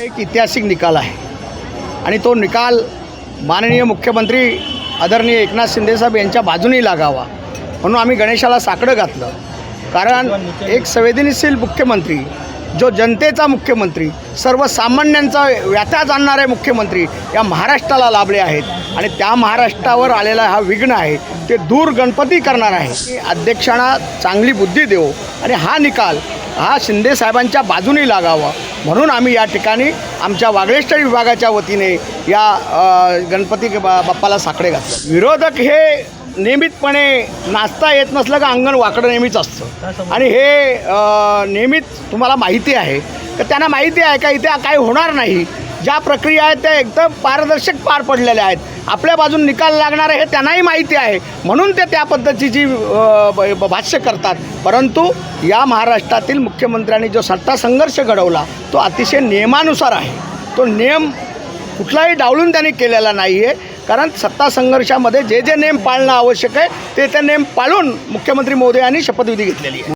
एक ऐतिहासिक निकाल आहे. आणि तो निकाल माननीय मुख्यमंत्री आदरणीय एकनाथ शिंदेसाहेब यांच्या बाजूने लागावा. म्हणून आम्ही गणेशाला साकडं घातलं. कारण एक संवेदनशील मुख्यमंत्री जो जनतेचा मुख्यमंत्री सर्वसामान्यांचा व्यथाच आणणारे मुख्यमंत्री या महाराष्ट्राला लाभले आहेत. आणि त्या महाराष्ट्रावर आलेला हा विघ्न आहे ते दूर गणपती करणार आहे. अध्यक्षांना चांगली बुद्धी देऊ. आणि हा निकाल हा शिंदे साहेबांच्या बाजूने लागावा. म्हणून आम्ही या ठिकाणी आमच्या वागळेश्वर विभागाच्या वतीने या गणपती बा- बाप्पाला साकडे घातले. विरोधक हे नियमितपणे नाचता येत नसलं का अंगण वाकडं नेहमीच असतं. आणि हे नेहमीच तुम्हाला माहिती आहे. तर त्यांना माहिती आहे का इथे काय होणार नाही? ज्या प्रक्रिया आहेत त्या एकदम पारदर्शक पार पडलेल्या आहेत. आपल्या बाजून निकाल लागणार आहे हे त्यांनाही माहिती आहे. म्हणून ते त्या पद्धतीची भाष्य करतात. परंतु या महाराष्ट्रातील मुख्यमंत्र्यांनी जो सत्ता संघर्ष घडवला तो अतिशय नियमानुसार आहे. तो नियम कुठलाही डावलून त्यांनी केलेला नाही आहे कारण सत्ता संघर्षामध्ये जे जे नेम पाळणं आवश्यक आहे ते ते नेम पाळून मुख्यमंत्री मोदी यांनी शपथविधी घेतलेली आहे.